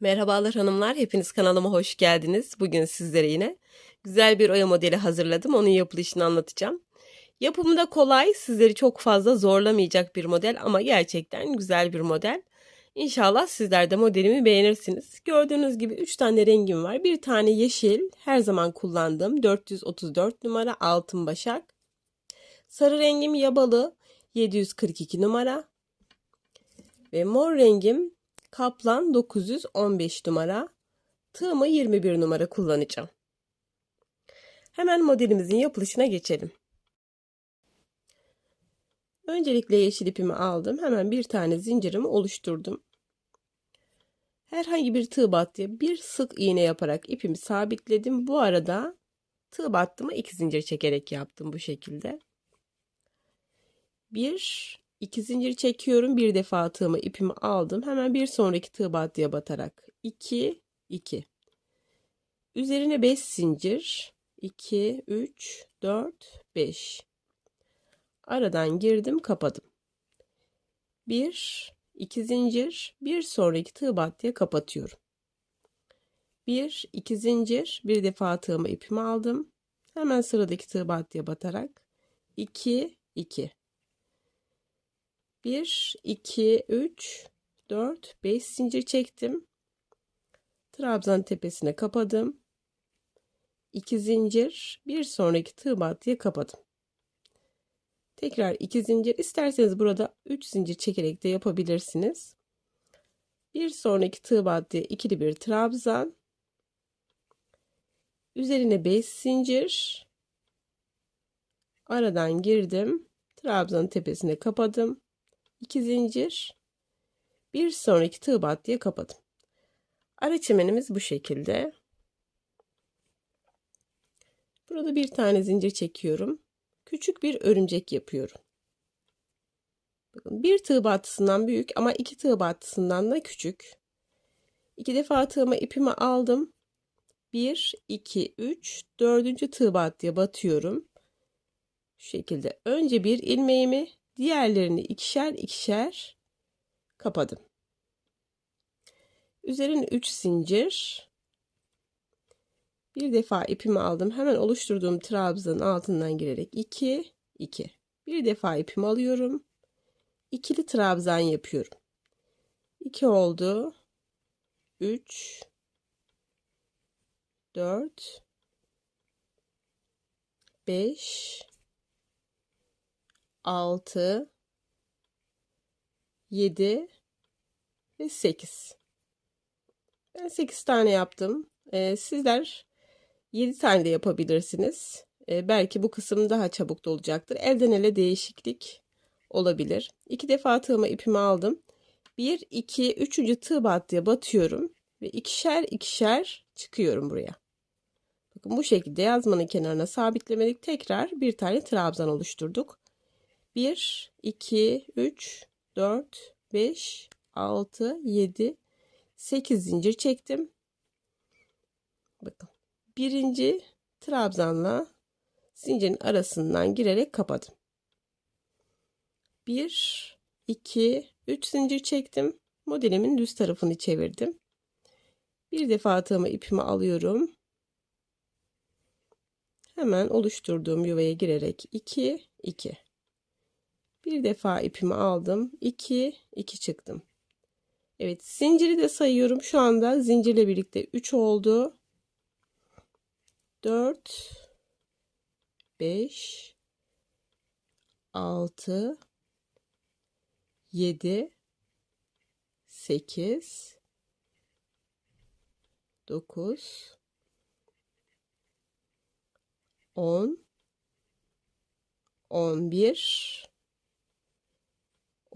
Merhabalar hanımlar, hepiniz kanalıma hoş geldiniz. Bugün sizlere yine güzel bir oya modeli hazırladım. Onun yapılışını anlatacağım. Yapımı da kolay, sizleri çok fazla zorlamayacak bir model ama gerçekten güzel bir model. İnşallah sizler de modelimi beğenirsiniz. Gördüğünüz gibi 3 tane rengim var. Bir tane yeşil, her zaman kullandığım 434 numara altın başak. Sarı rengim yabalı 742 numara. Ve mor rengim Kaplan 915 numara. Tığımı 21 numara kullanacağım. Hemen modelimizin yapılışına geçelim. Öncelikle yeşil ipimi aldım. Hemen bir tane zincirimi oluşturdum. Herhangi bir tığ battıya bir sık iğne yaparak ipimi sabitledim. Bu arada tığ battımı iki zincir çekerek yaptım bu şekilde. Bir 2 zincir çekiyorum. Bir defa tığımı ipimi aldım. Hemen bir sonraki tığ battıya batarak 2 2. Üzerine 5 zincir 2 3 4 5. Aradan girdim, kapadım. 1 2 zincir, bir sonraki tığ battıya kapatıyorum. 1 2 zincir, bir defa tığımı ipimi aldım. Hemen sıradaki tığ battıya batarak 2 2 1, 2, 3, 4, 5 zincir çektim. Trabzan tepesine kapadım. 2 zincir, bir sonraki tığ battıya kapadım. Tekrar 2 zincir. isterseniz burada 3 zincir çekerek de yapabilirsiniz. Bir sonraki tığ battıya ikili bir trabzan. Üzerine 5 zincir. Aradan girdim. Trabzan tepesine kapadım. 2 zincir bir sonraki tığ battıya kapadım. Ara çimenimiz bu şekilde. Burada bir tane zincir çekiyorum. Küçük bir örümcek yapıyorum. Bakın bir tığ battısından büyük ama iki tığ battısından da küçük. İki defa tığıma ipimi aldım. 1, 2, 3, 4. tığ battıya batıyorum. Şu şekilde önce bir ilmeğimi Diğerlerini ikişer ikişer kapadım. Üzerine 3 zincir. Bir defa ipimi aldım. Hemen oluşturduğum trabzanın altından girerek 2 2. Bir defa ipimi alıyorum. İkili trabzan yapıyorum. 2 oldu. 3 4 5 6 7 ve 8. Ben 8 tane yaptım. Ee, sizler 7 tane de yapabilirsiniz. Ee, belki bu kısım daha çabuk dolacaktır. Elden ele değişiklik olabilir. İki defa tığıma ipimi aldım. 1, 2, 3. tığ battıya batıyorum. Ve ikişer ikişer çıkıyorum buraya. Bakın bu şekilde yazmanın kenarına sabitlemedik. Tekrar bir tane trabzan oluşturduk. 1, 2, 3, 4, 5, 6, 7, 8 zincir çektim. Bakın. Birinci trabzanla zincirin arasından girerek kapadım. 1, 2, 3 zincir çektim. Modelimin düz tarafını çevirdim. Bir defa tığımı ipimi alıyorum. Hemen oluşturduğum yuvaya girerek 2, 2. Bir defa ipimi aldım. 2 2 çıktım. Evet, zinciri de sayıyorum. Şu anda zincirle birlikte 3 oldu. 4 5 6 7 8 9 10 11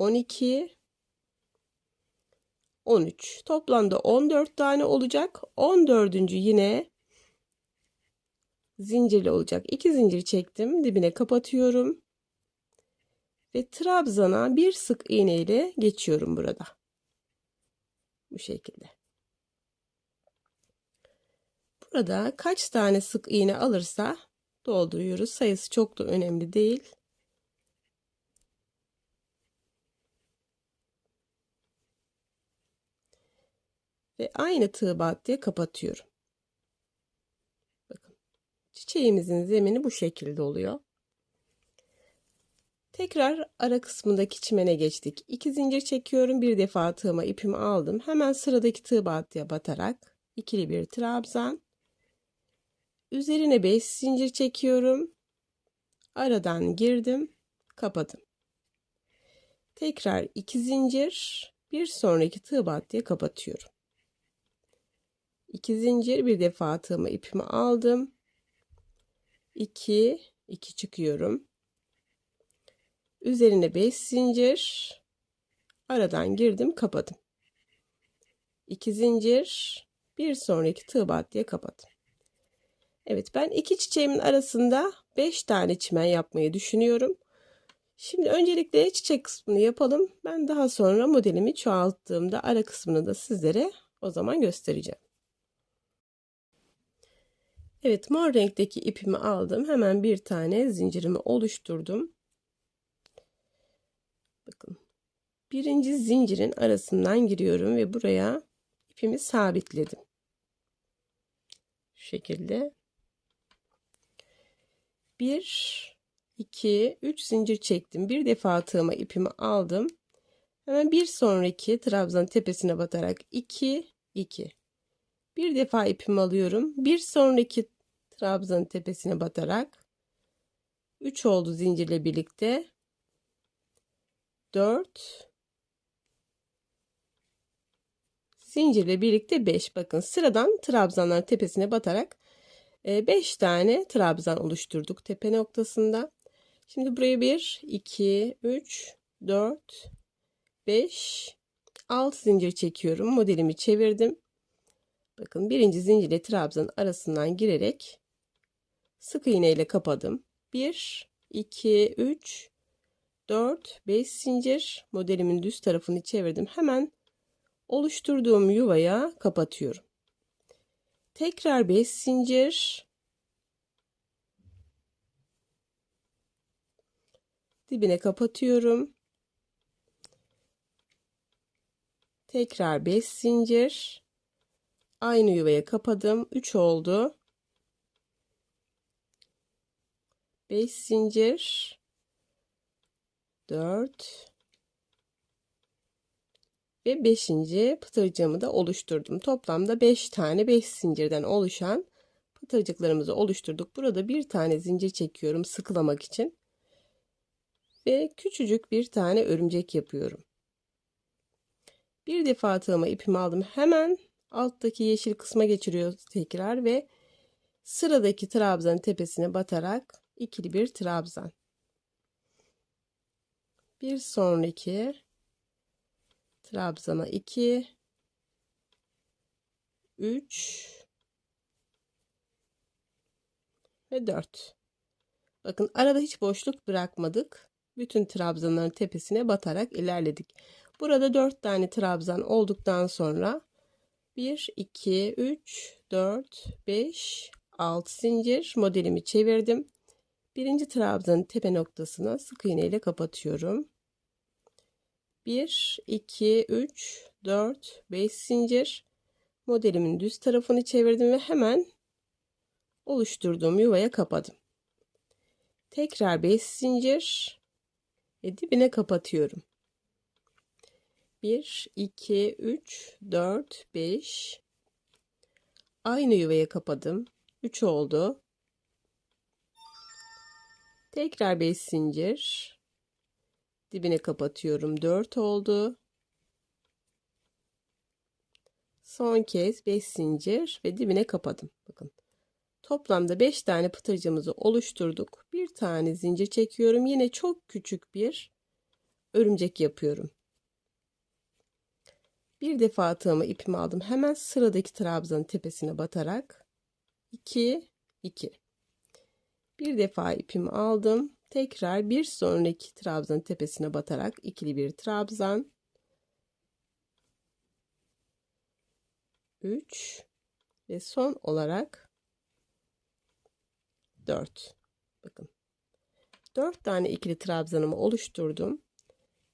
12 13 toplamda 14 tane olacak. 14. yine zincirli olacak. 2 zincir çektim. Dibine kapatıyorum. Ve trabzana bir sık iğne ile geçiyorum burada. Bu şekilde. Burada kaç tane sık iğne alırsa dolduruyoruz sayısı çok da önemli değil ve aynı tığ battıya kapatıyorum. Bakın. Çiçeğimizin zemini bu şekilde oluyor. Tekrar ara kısmındaki çimene geçtik. İki zincir çekiyorum. Bir defa tığıma ipimi aldım. Hemen sıradaki tığ battıya batarak ikili bir trabzan. Üzerine 5 zincir çekiyorum. Aradan girdim, kapadım. Tekrar 2 zincir, bir sonraki tığ battıya kapatıyorum. 2 zincir, bir defa tığıma ipimi aldım. 2 2 çıkıyorum. Üzerine 5 zincir. Aradan girdim, kapadım. 2 zincir, bir sonraki tığ battıya kapadım. Evet ben iki çiçeğimin arasında 5 tane çimen yapmayı düşünüyorum. Şimdi öncelikle çiçek kısmını yapalım. Ben daha sonra modelimi çoğalttığımda ara kısmını da sizlere o zaman göstereceğim. Evet mor renkteki ipimi aldım. Hemen bir tane zincirimi oluşturdum. Bakın. Birinci zincirin arasından giriyorum ve buraya ipimi sabitledim. Şu şekilde. 1 2 3 zincir çektim. Bir defa tığıma ipimi aldım. Hemen bir sonraki trabzan tepesine batarak 2 2 bir defa ipimi alıyorum. Bir sonraki trabzanın tepesine batarak 3 oldu zincirle birlikte. 4 zincirle birlikte 5. Bakın sıradan trabzanların tepesine batarak 5 tane trabzan oluşturduk tepe noktasında. Şimdi buraya 1, 2, 3, 4, 5, 6 zincir çekiyorum. Modelimi çevirdim. Bakın birinci zincirle trabzanın arasından girerek sık iğne ile kapadım. 1, 2, 3, 4, 5 zincir modelimin düz tarafını çevirdim. Hemen oluşturduğum yuvaya kapatıyorum. Tekrar 5 zincir. Dibine kapatıyorum. Tekrar 5 zincir. Aynı yuvaya kapadım. 3 oldu. 5 zincir. 4 ve 5. pıtırcığımı da oluşturdum. Toplamda 5 tane 5 zincirden oluşan pıtırcıklarımızı oluşturduk. Burada bir tane zincir çekiyorum sıkılamak için. Ve küçücük bir tane örümcek yapıyorum. Bir defa tığıma ipimi aldım. Hemen alttaki yeşil kısma geçiriyoruz tekrar ve sıradaki trabzanın tepesine batarak ikili bir trabzan. Bir sonraki Trabzon'a 2 3 ve 4. Bakın arada hiç boşluk bırakmadık. Bütün trabzanların tepesine batarak ilerledik. Burada 4 tane trabzan olduktan sonra 1 2 3 4 5 6 zincir modelimi çevirdim. Birinci trabzanın tepe noktasına sık iğne ile kapatıyorum. 1, 2, 3, 4, 5 zincir. Modelimin düz tarafını çevirdim ve hemen oluşturduğum yuvaya kapadım. Tekrar 5 zincir ve dibine kapatıyorum. 1, 2, 3, 4, 5. Aynı yuvaya kapadım. 3 oldu. Tekrar 5 zincir. Dibine kapatıyorum. 4 oldu. Son kez 5 zincir ve dibine kapadım. Bakın. Toplamda 5 tane pıtırcımızı oluşturduk. Bir tane zincir çekiyorum. Yine çok küçük bir örümcek yapıyorum bir defa tığımı ipimi aldım hemen sıradaki trabzanın tepesine batarak 2 2 bir defa ipimi aldım Tekrar bir sonraki trabzanın tepesine batarak ikili bir trabzan. 3 ve son olarak 4. Bakın. 4 tane ikili trabzanımı oluşturdum.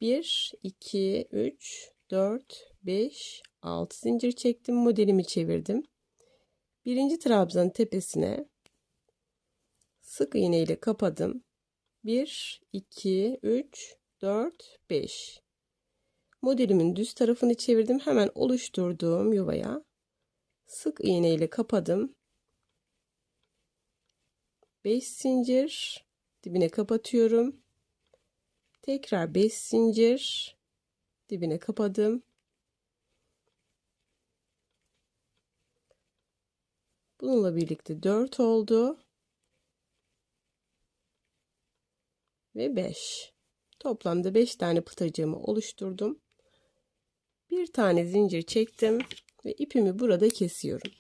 1 2 3 4 5 6 zincir çektim. Modelimi çevirdim. Birinci trabzanın tepesine sık iğne ile kapadım. 1, 2, 3, 4, 5. Modelimin düz tarafını çevirdim. Hemen oluşturduğum yuvaya sık iğne ile kapadım. 5 zincir dibine kapatıyorum. Tekrar 5 zincir dibine kapadım. Bununla birlikte 4 oldu. Ve 5. Toplamda 5 tane pıtacığımı oluşturdum. Bir tane zincir çektim ve ipimi burada kesiyorum.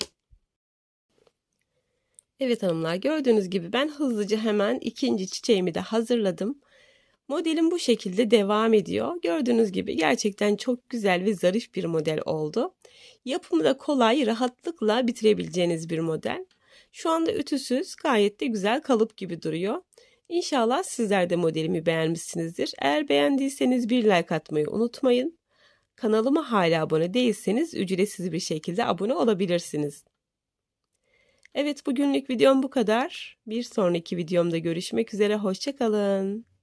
Evet hanımlar gördüğünüz gibi ben hızlıca hemen ikinci çiçeğimi de hazırladım. Modelim bu şekilde devam ediyor. Gördüğünüz gibi gerçekten çok güzel ve zarif bir model oldu. Yapımı da kolay, rahatlıkla bitirebileceğiniz bir model. Şu anda ütüsüz, gayet de güzel kalıp gibi duruyor. İnşallah sizler de modelimi beğenmişsinizdir. Eğer beğendiyseniz bir like atmayı unutmayın. Kanalıma hala abone değilseniz ücretsiz bir şekilde abone olabilirsiniz. Evet bugünlük videom bu kadar. Bir sonraki videomda görüşmek üzere. Hoşçakalın.